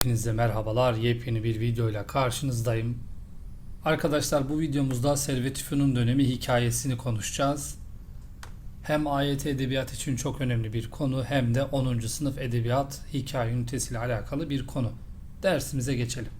Hepinize merhabalar. Yepyeni bir videoyla karşınızdayım. Arkadaşlar bu videomuzda Servet Fünun dönemi hikayesini konuşacağız. Hem AYT edebiyat için çok önemli bir konu hem de 10. sınıf edebiyat hikaye ünitesiyle alakalı bir konu. Dersimize geçelim.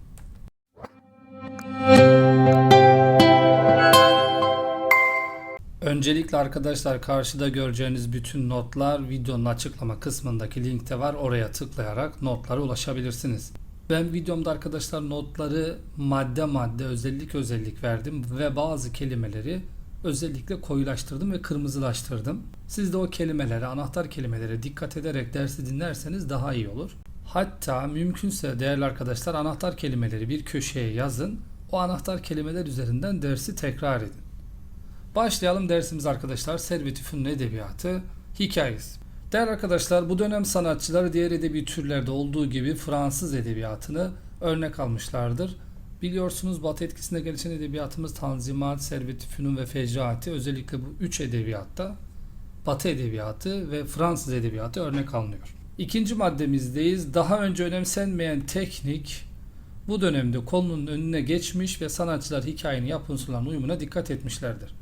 Öncelikle arkadaşlar karşıda göreceğiniz bütün notlar videonun açıklama kısmındaki linkte var. Oraya tıklayarak notlara ulaşabilirsiniz. Ben videomda arkadaşlar notları madde madde özellik özellik verdim ve bazı kelimeleri özellikle koyulaştırdım ve kırmızılaştırdım. Siz de o kelimelere, anahtar kelimelere dikkat ederek dersi dinlerseniz daha iyi olur. Hatta mümkünse değerli arkadaşlar anahtar kelimeleri bir köşeye yazın. O anahtar kelimeler üzerinden dersi tekrar edin. Başlayalım dersimiz arkadaşlar. Servet-i Fünun Edebiyatı hikayesi. Değerli arkadaşlar bu dönem sanatçıları diğer edebi türlerde olduğu gibi Fransız edebiyatını örnek almışlardır. Biliyorsunuz Batı etkisinde gelişen edebiyatımız Tanzimat, Servet-i ve Fecraati özellikle bu üç edebiyatta Batı edebiyatı ve Fransız edebiyatı örnek alınıyor. İkinci maddemizdeyiz. Daha önce önemsenmeyen teknik bu dönemde konunun önüne geçmiş ve sanatçılar hikayenin yap unsurlarının uyumuna dikkat etmişlerdir.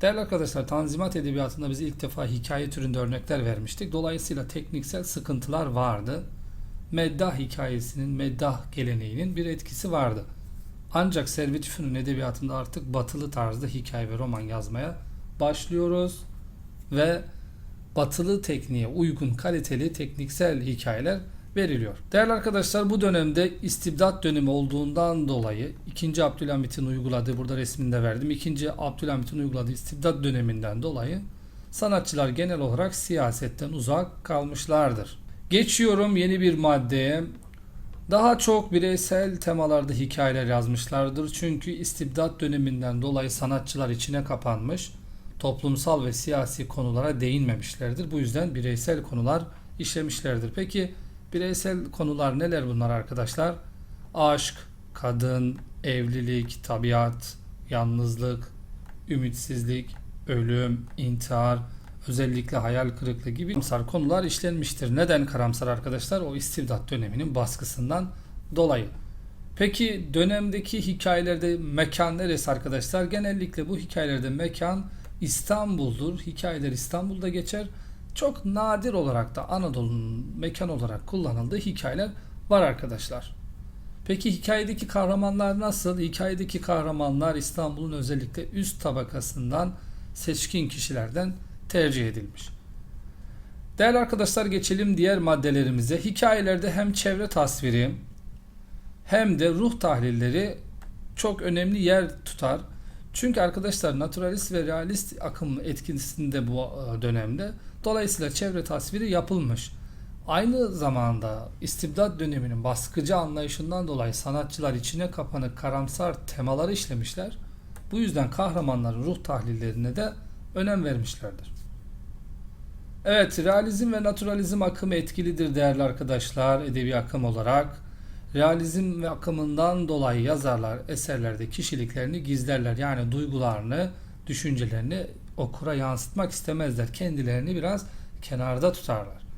Değerli arkadaşlar Tanzimat Edebiyatı'nda biz ilk defa hikaye türünde örnekler vermiştik. Dolayısıyla tekniksel sıkıntılar vardı. Meddah hikayesinin, meddah geleneğinin bir etkisi vardı. Ancak Servet-i Fünun Edebiyatı'nda artık batılı tarzda hikaye ve roman yazmaya başlıyoruz. Ve batılı tekniğe uygun kaliteli tekniksel hikayeler veriliyor. Değerli arkadaşlar bu dönemde istibdat dönemi olduğundan dolayı 2. Abdülhamit'in uyguladığı burada resminde verdim. 2. Abdülhamit'in uyguladığı istibdat döneminden dolayı sanatçılar genel olarak siyasetten uzak kalmışlardır. Geçiyorum yeni bir maddeye. Daha çok bireysel temalarda hikayeler yazmışlardır. Çünkü istibdat döneminden dolayı sanatçılar içine kapanmış, toplumsal ve siyasi konulara değinmemişlerdir. Bu yüzden bireysel konular işlemişlerdir. Peki Bireysel konular neler bunlar arkadaşlar? Aşk, kadın, evlilik, tabiat, yalnızlık, ümitsizlik, ölüm, intihar, özellikle hayal kırıklığı gibi karamsar konular işlenmiştir. Neden karamsar arkadaşlar? O istibdat döneminin baskısından dolayı. Peki dönemdeki hikayelerde mekan neresi arkadaşlar? Genellikle bu hikayelerde mekan İstanbul'dur. Hikayeler İstanbul'da geçer çok nadir olarak da Anadolu'nun mekan olarak kullanıldığı hikayeler var arkadaşlar. Peki hikayedeki kahramanlar nasıl? Hikayedeki kahramanlar İstanbul'un özellikle üst tabakasından seçkin kişilerden tercih edilmiş. Değerli arkadaşlar geçelim diğer maddelerimize. Hikayelerde hem çevre tasviri hem de ruh tahlilleri çok önemli yer tutar. Çünkü arkadaşlar naturalist ve realist akım etkisinde bu e, dönemde dolayısıyla çevre tasviri yapılmış. Aynı zamanda istibdat döneminin baskıcı anlayışından dolayı sanatçılar içine kapanık karamsar temaları işlemişler. Bu yüzden kahramanların ruh tahlillerine de önem vermişlerdir. Evet, realizm ve naturalizm akımı etkilidir değerli arkadaşlar edebi akım olarak. Realizm ve akımından dolayı yazarlar eserlerde kişiliklerini gizlerler. Yani duygularını, düşüncelerini okura yansıtmak istemezler. Kendilerini biraz kenarda tutarlar.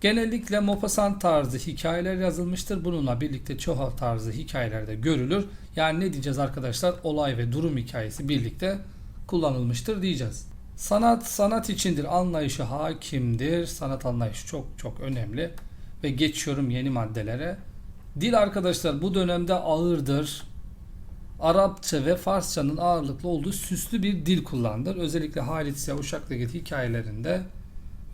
Genellikle Maupassant tarzı hikayeler yazılmıştır. Bununla birlikte Çehov tarzı hikayelerde görülür. Yani ne diyeceğiz arkadaşlar? Olay ve durum hikayesi birlikte kullanılmıştır diyeceğiz. Sanat sanat içindir anlayışı hakimdir. Sanat anlayışı çok çok önemli. Ve geçiyorum yeni maddelere. Dil arkadaşlar bu dönemde ağırdır. Arapça ve Farsçanın ağırlıklı olduğu süslü bir dil kullandır. Özellikle Halit Ziya Uşak'taki hikayelerinde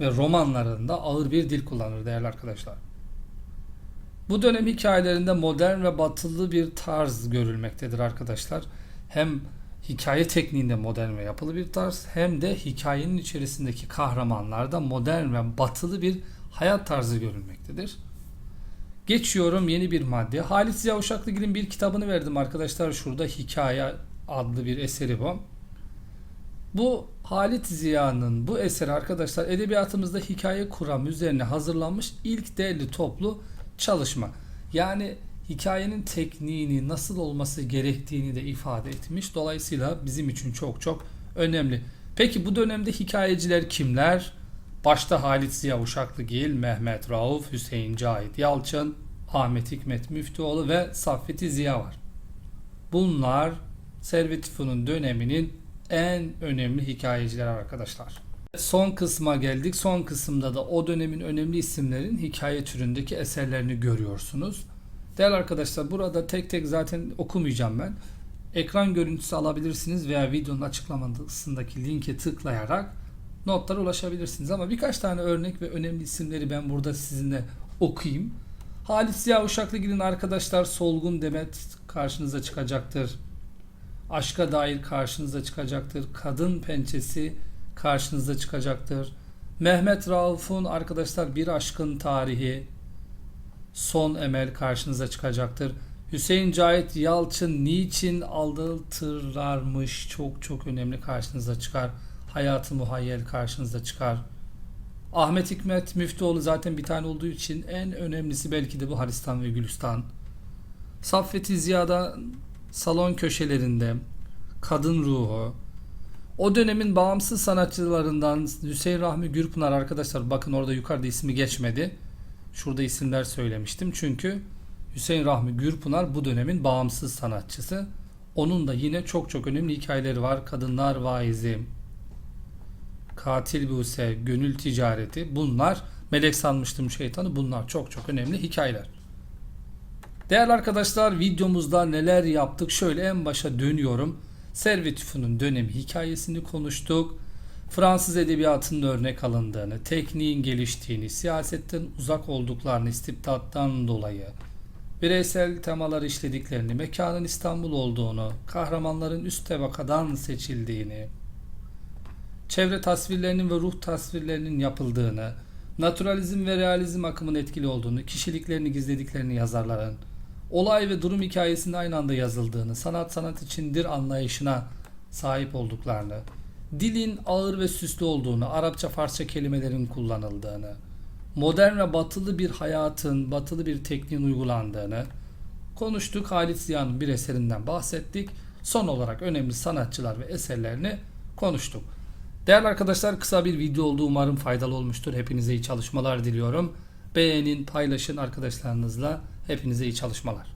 ve romanlarında ağır bir dil kullanır değerli arkadaşlar. Bu dönem hikayelerinde modern ve batılı bir tarz görülmektedir arkadaşlar. Hem hikaye tekniğinde modern ve yapılı bir tarz hem de hikayenin içerisindeki kahramanlarda modern ve batılı bir hayat tarzı görülmektedir. Geçiyorum yeni bir madde. Halit Ziya Uşaklıgil'in bir kitabını verdim arkadaşlar. Şurada Hikaye adlı bir eseri bu. Bu Halit Ziya'nın bu eseri arkadaşlar edebiyatımızda hikaye kuramı üzerine hazırlanmış ilk değerli toplu çalışma. Yani hikayenin tekniğini nasıl olması gerektiğini de ifade etmiş. Dolayısıyla bizim için çok çok önemli. Peki bu dönemde hikayeciler kimler? Başta Halit Ziya Uşaklıgil, Mehmet Rauf, Hüseyin Cahit Yalçın, Ahmet Hikmet Müftüoğlu ve Saffeti Ziya var. Bunlar Servet Tüfun'un döneminin en önemli hikayecileri arkadaşlar. Son kısma geldik. Son kısımda da o dönemin önemli isimlerin hikaye türündeki eserlerini görüyorsunuz. Değerli arkadaşlar burada tek tek zaten okumayacağım ben. Ekran görüntüsü alabilirsiniz veya videonun açıklamasındaki linke tıklayarak notlara ulaşabilirsiniz. Ama birkaç tane örnek ve önemli isimleri ben burada sizinle okuyayım. Halit Ziya Uşaklıgil'in arkadaşlar Solgun Demet karşınıza çıkacaktır. Aşka dair karşınıza çıkacaktır. Kadın pençesi karşınıza çıkacaktır. Mehmet Rauf'un arkadaşlar Bir Aşkın Tarihi Son Emel karşınıza çıkacaktır. Hüseyin Cahit Yalçın niçin aldatırlarmış çok çok önemli karşınıza çıkar. Hayatı Muhayyel karşınıza çıkar. Ahmet Hikmet Müftüoğlu zaten bir tane olduğu için en önemlisi belki de bu Haristan ve Gülistan. Saffeti Ziya'da salon köşelerinde kadın ruhu, o dönemin bağımsız sanatçılarından Hüseyin Rahmi Gürpınar arkadaşlar bakın orada yukarıda ismi geçmedi. Şurada isimler söylemiştim çünkü Hüseyin Rahmi Gürpınar bu dönemin bağımsız sanatçısı. Onun da yine çok çok önemli hikayeleri var. Kadınlar Vaizi, Katil Buse, Gönül Ticareti bunlar Melek Sanmıştım Şeytanı bunlar çok çok önemli hikayeler. Değerli arkadaşlar videomuzda neler yaptık şöyle en başa dönüyorum. Servet Tüfun'un dönemi hikayesini konuştuk. Fransız edebiyatının örnek alındığını, tekniğin geliştiğini, siyasetten uzak olduklarını istibdattan dolayı, bireysel temalar işlediklerini, mekanın İstanbul olduğunu, kahramanların üst tabakadan seçildiğini, çevre tasvirlerinin ve ruh tasvirlerinin yapıldığını, naturalizm ve realizm akımının etkili olduğunu, kişiliklerini gizlediklerini yazarların, olay ve durum hikayesinin aynı anda yazıldığını, sanat sanat içindir anlayışına sahip olduklarını, dilin ağır ve süslü olduğunu, Arapça Farsça kelimelerin kullanıldığını, modern ve batılı bir hayatın, batılı bir tekniğin uygulandığını konuştuk. Halit Ziya'nın bir eserinden bahsettik. Son olarak önemli sanatçılar ve eserlerini konuştuk. Değerli arkadaşlar kısa bir video oldu. Umarım faydalı olmuştur. Hepinize iyi çalışmalar diliyorum. Beğenin, paylaşın arkadaşlarınızla. Hepinize iyi çalışmalar.